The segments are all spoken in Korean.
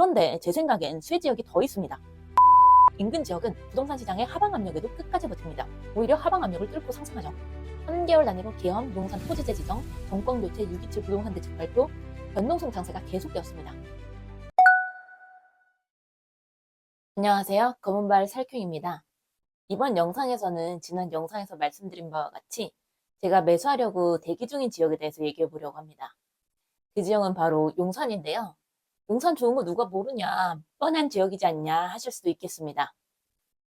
그런데 제 생각엔 수혜 지역이 더 있습니다. 인근 지역은 부동산 시장의 하방 압력에도 끝까지 버팁니다. 오히려 하방 압력을 뚫고 상승하죠. 3개월 단위로 계엄, 용산 토지제 지정, 정권 교체 627 부동산 대책 발표, 변동성 장세가 계속되었습니다. 안녕하세요. 검은발 살쾡입니다. 이번 영상에서는 지난 영상에서 말씀드린 바와 같이 제가 매수하려고 대기 중인 지역에 대해서 얘기해 보려고 합니다. 그 지역은 바로 용산인데요. 용산 좋은 거 누가 모르냐, 뻔한 지역이지 않냐 하실 수도 있겠습니다.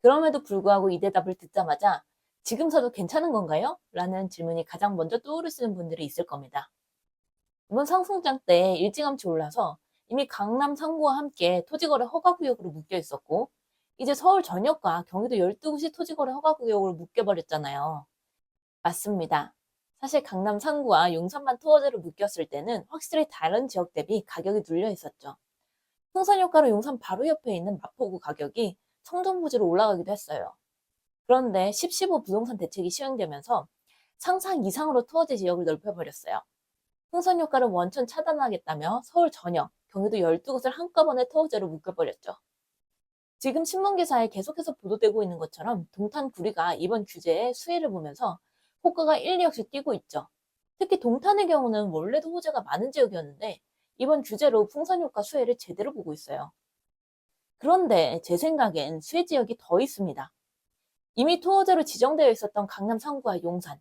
그럼에도 불구하고 이 대답을 듣자마자 지금 사도 괜찮은 건가요? 라는 질문이 가장 먼저 떠오르시는 분들이 있을 겁니다. 이번 상승장 때 일찌감치 올라서 이미 강남 상구와 함께 토지거래 허가구역으로 묶여 있었고 이제 서울 전역과 경기도 12구시 토지거래 허가구역으로 묶여버렸잖아요. 맞습니다. 사실 강남 상구와 용산만 토어제로 묶였을 때는 확실히 다른 지역 대비 가격이 눌려 있었죠. 풍선 효과로 용산 바로 옆에 있는 마포구 가격이 청정부지로 올라가기도 했어요. 그런데 10, 15 부동산 대책이 시행되면서 상상 이상으로 토어제 지역을 넓혀버렸어요. 풍선 효과를 원천 차단하겠다며 서울 전역, 경기도 12곳을 한꺼번에 토어제로 묶여버렸죠. 지금 신문 기사에 계속해서 보도되고 있는 것처럼 동탄 구리가 이번 규제의 수혜를 보면서 호가가 1, 2억씩 뛰고 있죠. 특히 동탄의 경우는 원래도 호재가 많은 지역이었는데 이번 규제로 풍선 효과 수혜를 제대로 보고 있어요. 그런데 제 생각엔 수혜 지역이 더 있습니다. 이미 토호제로 지정되어 있었던 강남 상구와 용산,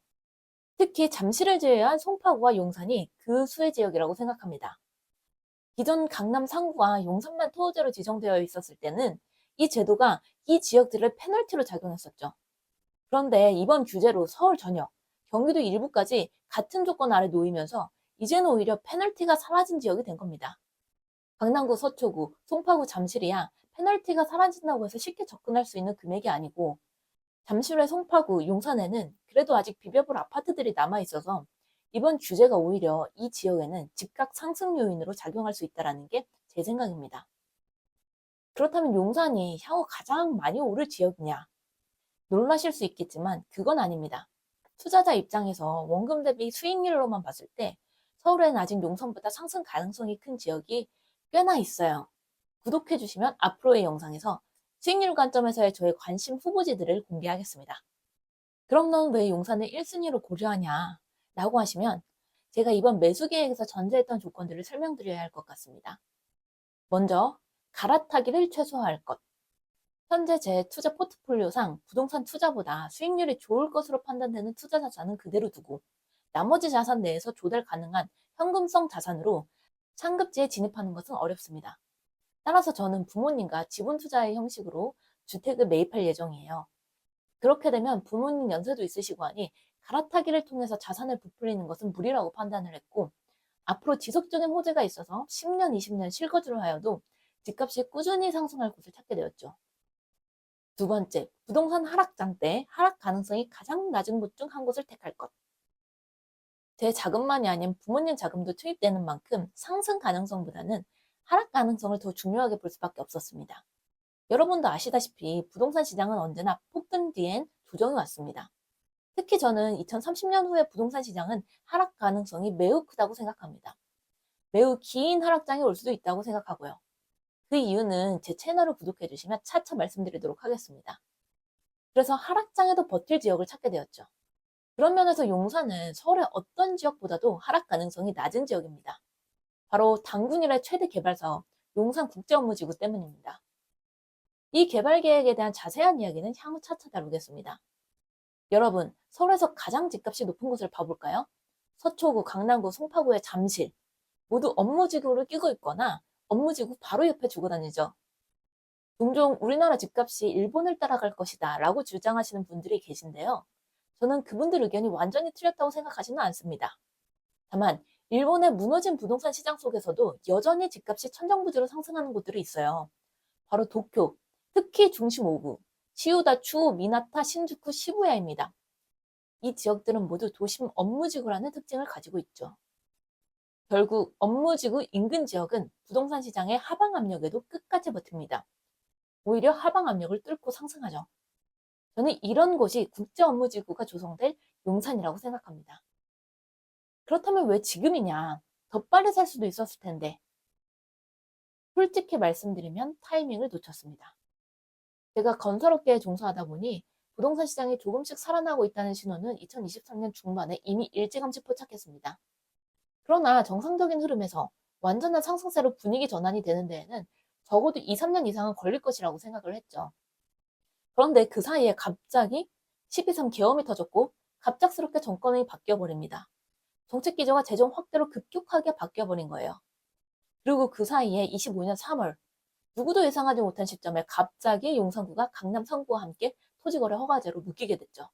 특히 잠시를 제외한 송파구와 용산이 그 수혜 지역이라고 생각합니다. 기존 강남 상구와 용산만 토호제로 지정되어 있었을 때는 이 제도가 이 지역들을 페널티로 작용했었죠. 그런데 이번 규제로 서울 전역, 경기도 일부까지 같은 조건 아래 놓이면서 이제는 오히려 페널티가 사라진 지역이 된 겁니다. 강남구 서초구, 송파구 잠실이야 페널티가 사라진다고 해서 쉽게 접근할 수 있는 금액이 아니고 잠실의 송파구, 용산에는 그래도 아직 비벼볼 아파트들이 남아 있어서 이번 규제가 오히려 이 지역에는 집값 상승 요인으로 작용할 수 있다는 게 제 생각입니다. 그렇다면 용산이 향후 가장 많이 오를 지역이냐? 놀라실 수 있겠지만 그건 아닙니다. 투자자 입장에서 원금 대비 수익률로만 봤을 때 서울에는 아직 용산보다 상승 가능성이 큰 지역이 꽤나 있어요. 구독해 주시면 앞으로의 영상에서 수익률 관점에서의 저의 관심 후보지들을 공개하겠습니다. 그럼 넌 왜 용산을 1순위로 고려하냐? 라고 하시면 제가 이번 매수 계획에서 전제했던 조건들을 설명드려야 할 것 같습니다. 먼저 갈아타기를 최소화할 것. 현재 제 투자 포트폴리오상 부동산 투자보다 수익률이 좋을 것으로 판단되는 투자 자산은 그대로 두고 나머지 자산 내에서 조달 가능한 현금성 자산으로 상급지에 진입하는 것은 어렵습니다. 따라서 저는 부모님과 지분 투자의 형식으로 주택을 매입할 예정이에요. 그렇게 되면 부모님 연세도 있으시고 하니 갈아타기를 통해서 자산을 부풀리는 것은 무리라고 판단을 했고 앞으로 지속적인 호재가 있어서 10년, 20년 실거주를 하여도 집값이 꾸준히 상승할 곳을 찾게 되었죠. 두 번째, 부동산 하락장 때 하락 가능성이 가장 낮은 곳 중 한 곳을 택할 것. 제 자금만이 아닌 부모님 자금도 투입되는 만큼 상승 가능성보다는 하락 가능성을 더 중요하게 볼 수밖에 없었습니다. 여러분도 아시다시피 부동산 시장은 언제나 폭등 뒤엔 조정이 왔습니다. 특히 저는 2030년 후에 부동산 시장은 하락 가능성이 매우 크다고 생각합니다. 매우 긴 하락장이 올 수도 있다고 생각하고요. 그 이유는 제 채널을 구독해 주시면 차차 말씀드리도록 하겠습니다. 그래서 하락장에도 버틸 지역을 찾게 되었죠. 그런 면에서 용산은 서울의 어떤 지역보다도 하락 가능성이 낮은 지역입니다. 바로 당군일의 최대 개발 사업 용산 국제업무지구 때문입니다. 이 개발 계획에 대한 자세한 이야기는 향후 차차 다루겠습니다. 여러분, 서울에서 가장 집값이 높은 곳을 봐볼까요? 서초구, 강남구, 송파구의 잠실 모두 업무지구를 끼고 있거나 업무지구 바로 옆에 주고 다니죠. 종종 우리나라 집값이 일본을 따라갈 것이다 라고 주장하시는 분들이 계신데요. 저는 그분들 의견이 완전히 틀렸다고 생각하지는 않습니다. 다만 일본의 무너진 부동산 시장 속에서도 여전히 집값이 천정부지로 상승하는 곳들이 있어요. 바로 도쿄, 특히 중심 5구, 치우다, 추, 미나타, 신주쿠, 시부야입니다. 이 지역들은 모두 도심 업무지구라는 특징을 가지고 있죠. 결국 업무지구 인근 지역은 부동산 시장의 하방 압력에도 끝까지 버팁니다. 오히려 하방 압력을 뚫고 상승하죠. 저는 이런 곳이 국제 업무지구가 조성될 용산이라고 생각합니다. 그렇다면 왜 지금이냐? 더 빨리 살 수도 있었을 텐데. 솔직히 말씀드리면 타이밍을 놓쳤습니다. 제가 건설업계에 종사하다 보니 부동산 시장이 조금씩 살아나고 있다는 신호는 2023년 중반에 이미 일찌감치 포착했습니다. 그러나 정상적인 흐름에서 완전한 상승세로 분위기 전환이 되는 데에는 적어도 2, 3년 이상은 걸릴 것이라고 생각을 했죠. 그런데 그 사이에 갑자기 12.3 계엄이 터졌고 갑작스럽게 정권이 바뀌어버립니다. 정책 기조가 재정 확대로 급격하게 바뀌어버린 거예요. 그리고 그 사이에 25년 3월 누구도 예상하지 못한 시점에 갑자기 용산구가 강남 상구와 함께 토지거래 허가제로 묶이게 됐죠.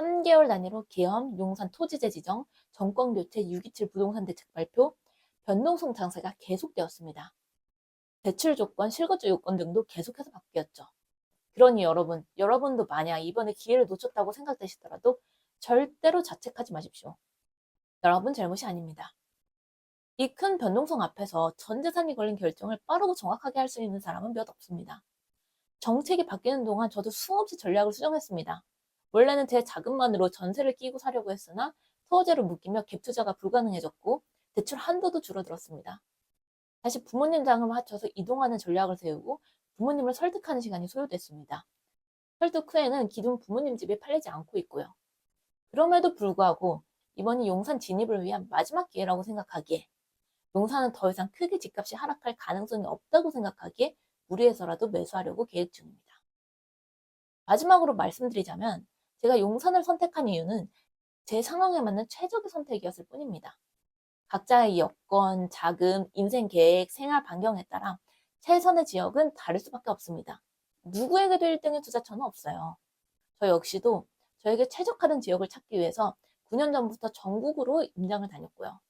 3개월 단위로 계엄, 용산 토지제 지정, 정권교체 627 부동산 대책 발표, 변동성 장세가 계속되었습니다. 대출 조건, 실거주 요건 등도 계속해서 바뀌었죠. 그러니 여러분, 여러분도 만약 이번에 기회를 놓쳤다고 생각되시더라도 절대로 자책하지 마십시오. 여러분 잘못이 아닙니다. 이 큰 변동성 앞에서 전 재산이 걸린 결정을 빠르고 정확하게 할 수 있는 사람은 몇 없습니다. 정책이 바뀌는 동안 저도 수없이 전략을 수정했습니다. 원래는 제 자금만으로 전세를 끼고 사려고 했으나 토지로 묶이며 갭 투자가 불가능해졌고 대출 한도도 줄어들었습니다. 다시 부모님 장을 합쳐서 이동하는 전략을 세우고 부모님을 설득하는 시간이 소요됐습니다. 설득 후에는 기존 부모님 집에 팔리지 않고 있고요. 그럼에도 불구하고 이번이 용산 진입을 위한 마지막 기회라고 생각하기에 용산은 더 이상 크게 집값이 하락할 가능성이 없다고 생각하기에 무리해서라도 매수하려고 계획 중입니다. 마지막으로 말씀드리자면 제가 용산을 선택한 이유는 제 상황에 맞는 최적의 선택이었을 뿐입니다. 각자의 여건, 자금, 인생 계획, 생활 반경에 따라 최선의 지역은 다를 수밖에 없습니다. 누구에게도 1등의 투자처는 없어요. 저 역시도 저에게 최적화된 지역을 찾기 위해서 9년 전부터 전국으로 임장을 다녔고요.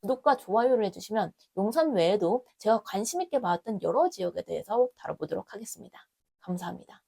구독과 좋아요를 해주시면 용산 외에도 제가 관심 있게 봐왔던 여러 지역에 대해서 다뤄보도록 하겠습니다. 감사합니다.